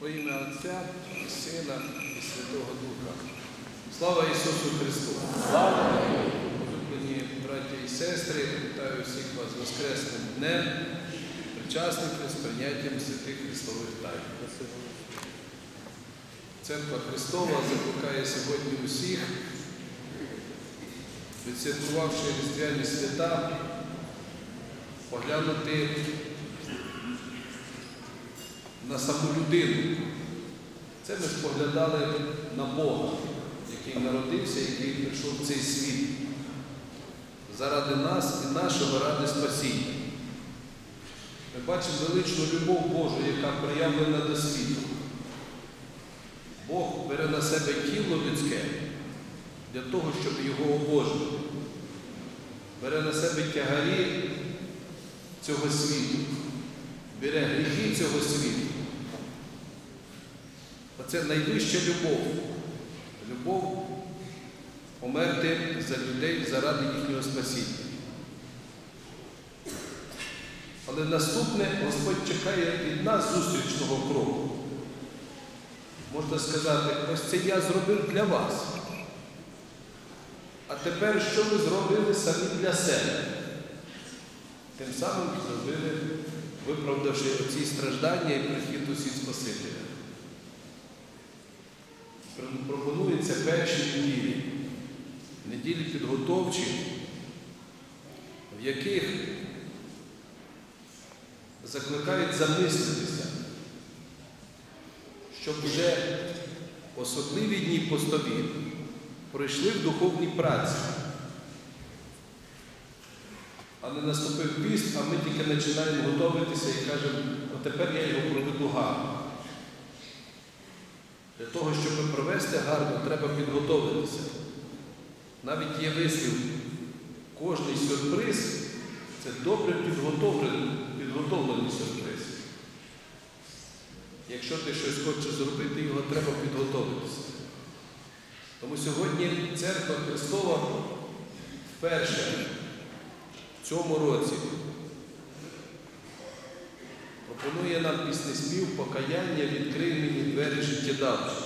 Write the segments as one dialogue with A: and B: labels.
A: Во ім'я Отця, і Сина і Святого Духа. Слава Ісусу Христу! Слава! Улюблені браті і сестри, вітаю всіх вас з Воскресним днем, причасників з прийняттям святих Христових тайн. Церква Христова закликає сьогодні усіх, відсвяткувавши різдвяні свята, поглянути на саму людину. Це ми споглядали на Бога, який народився, який прийшов в цей світ заради нас і нашого ради спасіння. Ми бачимо величну любов Божу, яка проявлена до світу. Бог бере на себе тіло людське для того, щоб його обожити. Бере на себе тягарі цього світу, бере гріхи цього світу. Оце найвища любов. Любов померти за людей заради їхнього спасіння. Але наступне Господь чекає від нас зустрічного кроку. Можна сказати, ось це я зробив для вас. А тепер що ви зробили самі для себе? Тим самим зробили, виправдавши оці страждання і прихід усіх Спасителя. Пропонується перші неділі, неділі підготовчі, в яких закликають замислитися, щоб вже особливі дні постові пройшли в духовній праці. А не наступив піст, а ми тільки починаємо готуватися і кажемо, от тепер я його проведу гарно. Для того, щоб провести гарно, треба підготовитися. Навіть є вислів, кожний сюрприз це добре підготовлений, підготовлений сюрприз. Якщо ти щось хочеш зробити, його треба підготовитися. Тому сьогодні церква Христова вперше в цьому році пропонує нам піснеспів покаяння, відкрий мені двері життєдавчі.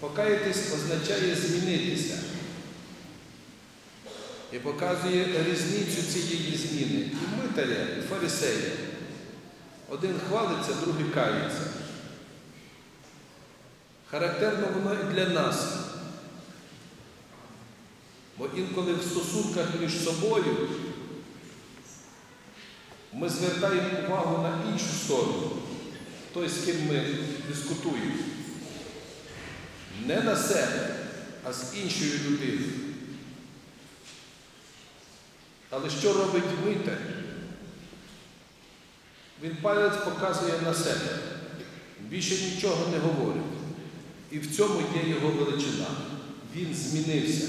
A: Покаятись означає змінитися і показує різницю цієї зміни і митаря, і фарисея. Один хвалиться, другий кається. Характерно воно і для нас. Бо інколи в стосунках між собою ми звертаємо увагу на іншу сторону, той, з ким ми дискутуємо. Не на себе, а з іншою людиною. Але що робить митар? Він палець показує на себе. Більше нічого не говорить. І в цьому є його величина. Він змінився.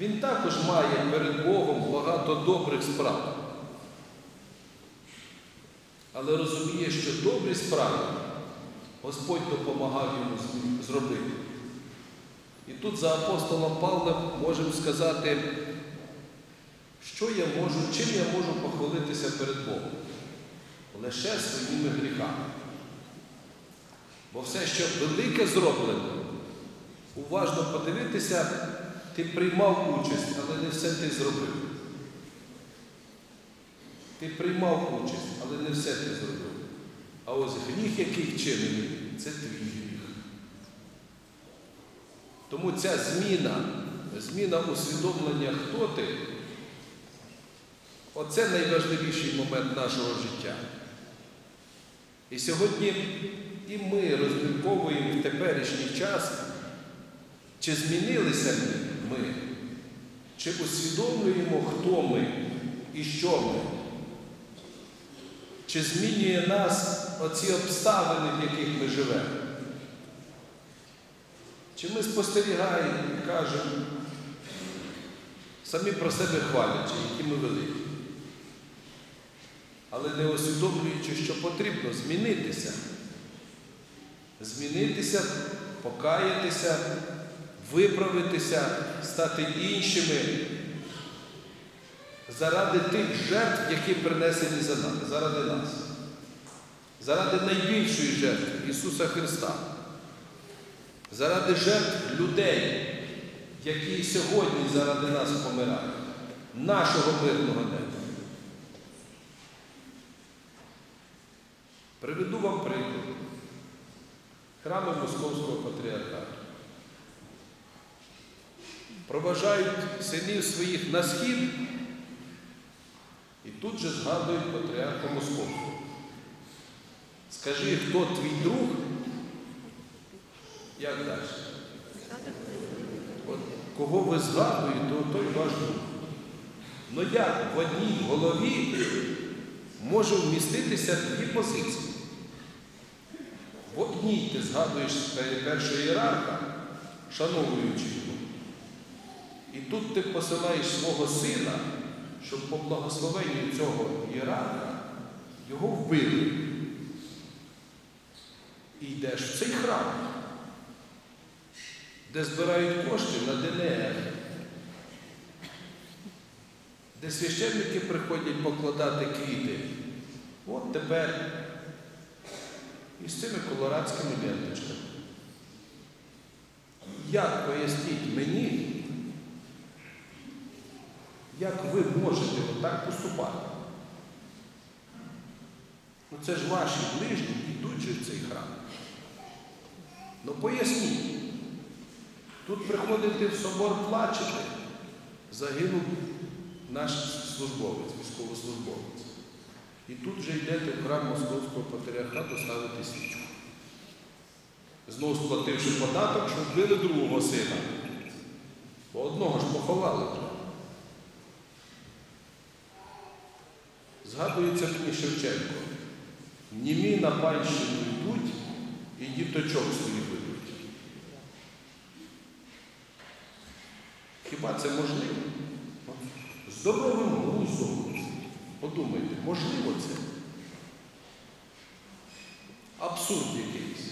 A: Він також має перед Богом багато добрих справ. Але розуміє, що добрі справи Господь допомагав йому зробити. І тут за апостолом Павлом можемо сказати, що я можу, чим я можу похвалитися перед Богом? Лише своїми гріхами. Бо все, що велике зроблено, уважно подивитися, ти приймав участь, але не все ти зробив. Ти приймав участь, але не все ти зробив. А ось гріх, який вчинений, це твій гріх. Тому ця зміна, зміна усвідомлення, хто ти, оце найважливіший момент нашого життя. І сьогодні і ми розмірковуємо в теперішній час, чи змінилися ми, чи усвідомлюємо, хто ми і що ми. Чи змінює нас оці обставини, в яких ми живемо? Чи ми спостерігаємо і кажемо, самі про себе хвалячи, які ми великі, але не усвідомлюючи, що потрібно змінитися, змінитися, покаятися, виправитися, стати іншими заради тих жертв, які принесені за нами, заради нас. заради найбільшої жертви Ісуса Христа, заради жертв людей, які сьогодні заради нас помирають, нашого мирного неба. Приведу вам приклад. Храми Московського патріархату. Проважають синів своїх на схід тут же згадують патріарха Московського. Скажи, хто твій друг? Як далі? От кого ви згадуєте, то той ваш друг. Ну як в одній голові може вміститися дві позиції? В одній ти згадуєш першого ієрарха, шановуючи його. І тут ти посилаєш свого сина, щоб по благословенню цього ієрарха його вбили. І йдеш в цей храм, де збирають кошти на ДНР, де священники приходять покладати квіти. От тепер і з цими колорадськими ленточками. Як поясніть мені, як ви можете отак поступати? Ну це ж ваші ближні йдуть же в цей храм. Ну поясніть. Тут приходите в собор плачете, загинув наш службовець, військовослужбовець. І тут же йдете в храм Московського патріархату ставити свічку. Знову сплативши податок, що вбили другого сина. Бо одного ж поховали вже. Згадується мені Шевченко. Німі на панщину йдуть і діточок своїх ведуть. Хіба це можливо? З здоровим глуздом. Подумайте, можливо це? Абсурд якийсь.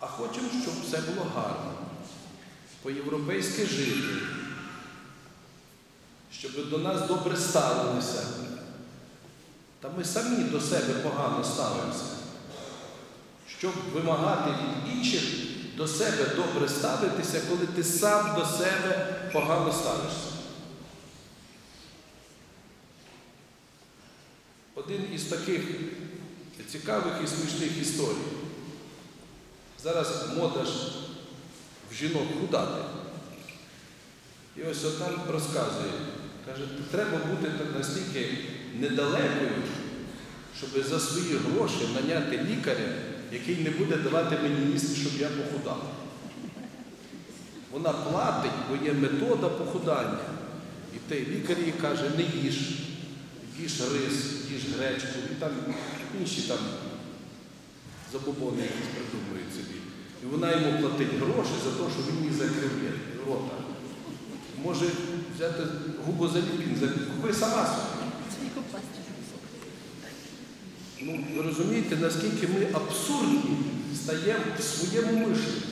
A: А хочемо, щоб все було гарно, по-європейськи жити, щоб до нас добре ставилися. Та ми самі до себе погано ставимося. Щоб вимагати від інших до себе добре ставитися, коли ти сам до себе погано ставишся. Один із таких цікавих і смішних історій. Зараз мода ж в жінок худати. І ось одна розказує, каже, треба бути настільки недалекою, щоб за свої гроші наняти лікаря, який не буде давати мені їсти, щоб я похудав. Вона платить, бо є метода похудання. І той лікар їй каже, не їж, їж рис, їж гречку, і там інші там забобони якісь придумують собі. І вона йому платить гроші за те, що він їй закрив рота. Може взяти губозаліпін, купи сама собі. Ну, ви розумієте, наскільки ми абсурдні стаємо в своєму мишленні.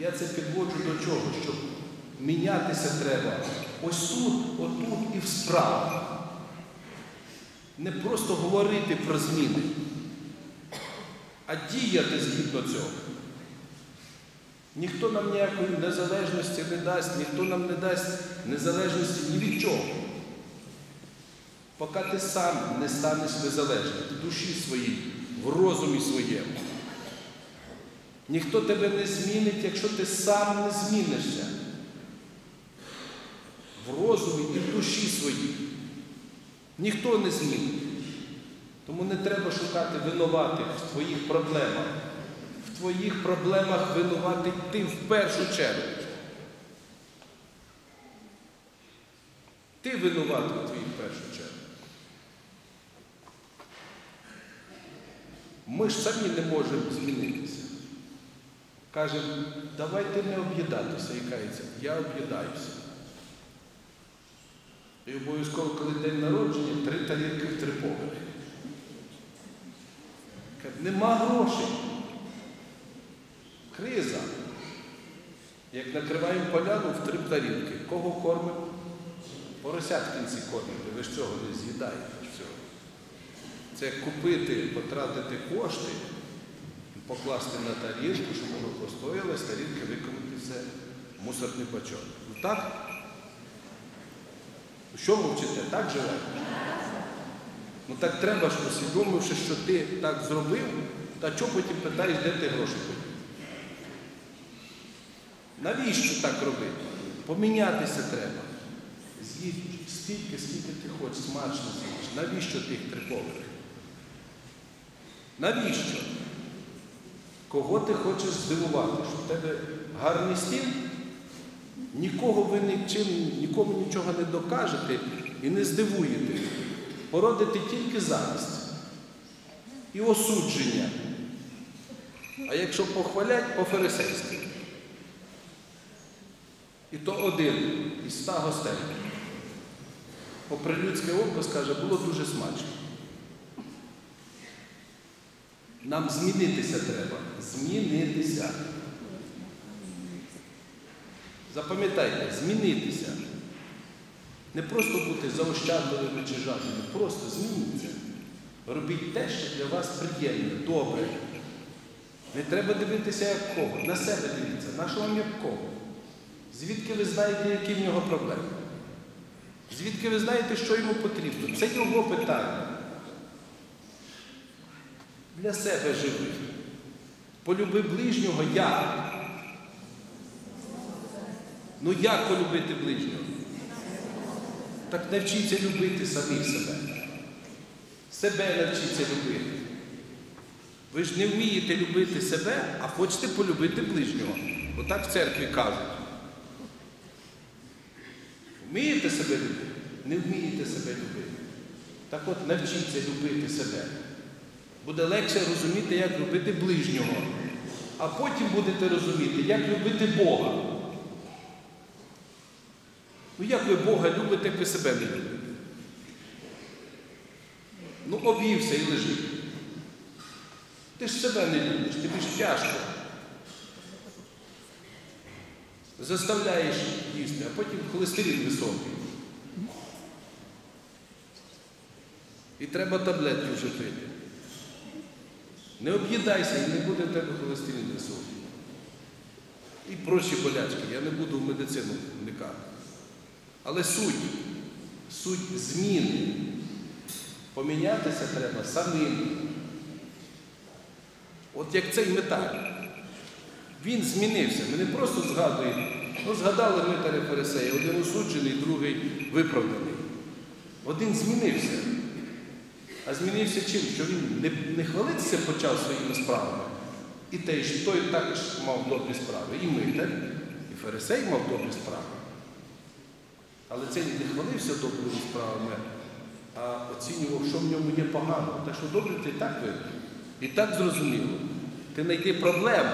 A: Я це підводжу до чого? Щоб мінятися треба ось тут, отут і в справах. Не просто говорити про зміни, а діяти згідно цього. Ніхто нам ніякої незалежності не дасть, ніхто нам не дасть незалежності ні від чого. Поки ти сам не станеш незалежним в душі своїй, в розумі своєму. Ніхто тебе не змінить, якщо ти сам не змінишся. В розумі і в душі своїй. Ніхто не змінить. Тому не треба шукати винуватих в твоїх проблемах. В твоїх проблемах винуватий ти в першу чергу. Ти винуватий в твоїх першу чергу. Ми ж самі не можемо змінитися. Каже, давайте не об'їдатися і кається. Я об'їдаюся. І обов'язково, коли день народження, три тарілки в три поверхи. Нема грошей. Криза. Як накриваємо поляну в три тарілки. Кого кормимо? Поросят в кінці кормите, ви ж цього не з'їдаєте. Це купити, потратити кошти, покласти на тарілку, щоб воно постояло, з тарілки викинути все мусорний бачок. Ну так? Що мовчите? Так живе? Ну так треба ж, усвідомивши, що ти так зробив, та чого потім питаєш, де ти гроші подів? Навіщо так робити? Помінятися треба. З'їдь стільки, скільки ти хочеш, смачно з'їш. Навіщо тих три поверхи? Навіщо? Кого ти хочеш здивувати? Що в тебе гарний стіл? Нікого ви нічим, нікому нічого не докажете і не здивуєте. Породите тільки завість і осудження. А якщо похвалять, по-фарисейськи. І то один із ста гостей. Попри людське око скаже, було дуже смачно. Нам змінитися треба. Змінитися. Запам'ятайте, змінитися. Не просто бути заощадливими чи жадними, просто змініться. Робіть те, що для вас приємне, добре. Не треба дивитися як кого. На себе дивіться, нашого як кого. Звідки ви знаєте, які в нього проблеми? Звідки ви знаєте, що йому потрібно? Це його питання. Для себе живи. Полюби ближнього як? Ну як полюбити ближнього? Так навчіться любити самих себе. Себе навчіться любити. Ви ж не вмієте любити себе, а хочете полюбити ближнього. Отак в церкві кажуть. Вмієте себе любити? Не вмієте себе любити. Так от навчіться любити себе. Буде легше розуміти, як любити ближнього. А потім будете розуміти, як любити Бога. Ну як ви Бога любите, як ви себе не любите? Ну, об'ївся і лежить. Ти ж себе не любиш, тобі ж тяжко. Заставляєш їсти, а потім холестерин високий. І треба таблетки вже пити. Не об'їдайся і не буде тебе холестерин високий. І прочі болячки, я не буду в медицину вникати. Але суть, суть зміни. Помінятися треба самим. От як цей металь. Він змінився. Ми не просто згадуємо. Ну, згадали ми Фарисея, один осуджений, другий виправданий. Один змінився. А змінився чим? Що він не, не хвалитися почав своїми справами. І той, той також мав добрі справи. І митар, і фарисей мав добрі справи. Але цей не хвалився добрими справами, а оцінював, що в ньому є погано. Та що добре, ти так видно. І так зрозуміло. Ти знайди проблему,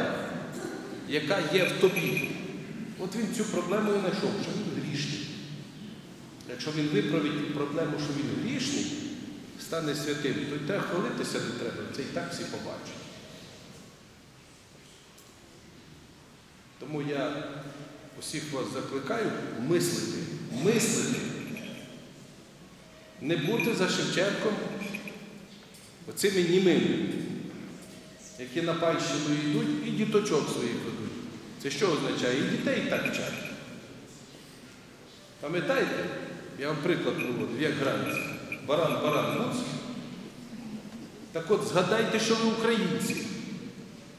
A: яка є в тобі. От він цю проблему і знайшов, що він грішний. Якщо він виправить проблему, що він грішний, стане святим, то й те хвалитися не треба, це і так всі побачать. Тому я усіх вас закликаю мислити, мислити, не бути за Шевченком оцими німими, які на панщину йдуть і діточок своїх ведуть. Це що означає? І дітей так вчать. Пам'ятаєте? Я вам приклад проводив, як грається. Баран, баран, гуц. Так от згадайте, що ви українці,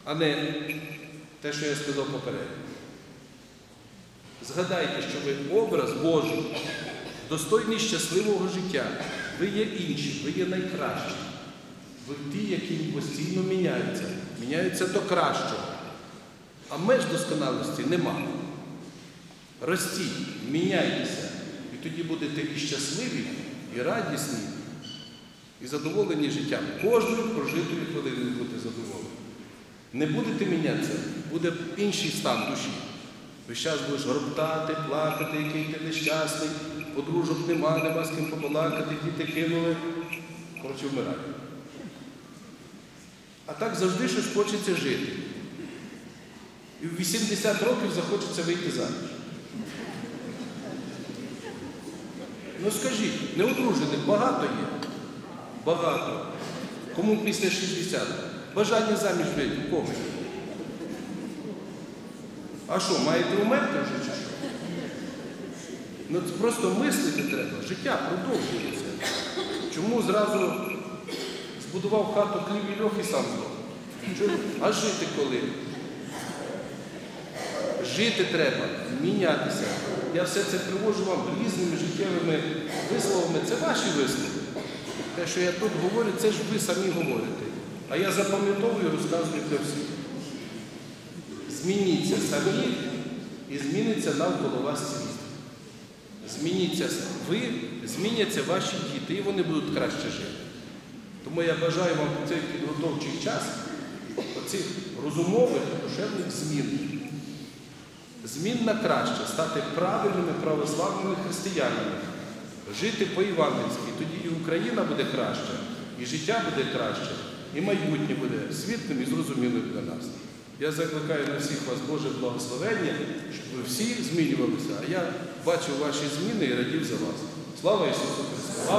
A: а не те, що я сказав попередньо. Згадайте, що ви образ Божий, достойний щасливого життя. Ви є інші, ви є найкращі. Ви ті, які постійно міняються, міняються до кращого. А меж досконалості нема. Ростіть, міняйтеся, і тоді будете і щасливі, і радісні, і задоволені життям. Кожною прожитою хвилиною будете задоволені. Не будете мінятися, буде інший стан душі. Весь час будеш роптати, плакати, який ти нещасний, подружок нема, нема з ким побалакати, діти кинули. Коротше, вмирай. А так завжди щось хочеться жити. І в 80 років захочеться вийти заміж. Ну скажіть, неодружених багато є? Багато. Кому після 60? Бажання заміж вийти, у кого? А що, маєте умерти вже чи що? Ну просто мислити треба. Життя продовжується. Чому зразу збудував хату хліб і льох і сам здох? А жити коли? Жити треба, мінятися. Я все це привожу вам різними життєвими висловами. Це ваші вислови. Те, що я тут говорю, це ж ви самі говорите. А я запам'ятовую і розказую для всіх. Змініться самі і зміниться навколо вас світ. Змініться ви, зміняться ваші діти, і вони будуть краще жити. Тому я бажаю вам цей підготовчий час оцих розумових душевних змін. Змін на краще, стати правильними православними християнами, жити по-івангельськи. Тоді і Україна буде краща, і життя буде краще, і майбутнє буде світлим і зрозумілим для нас. Я закликаю на всіх вас Боже благословення, щоб ви всі змінювалися, а я бачив ваші зміни і радів за вас. Слава Ісусу Христу!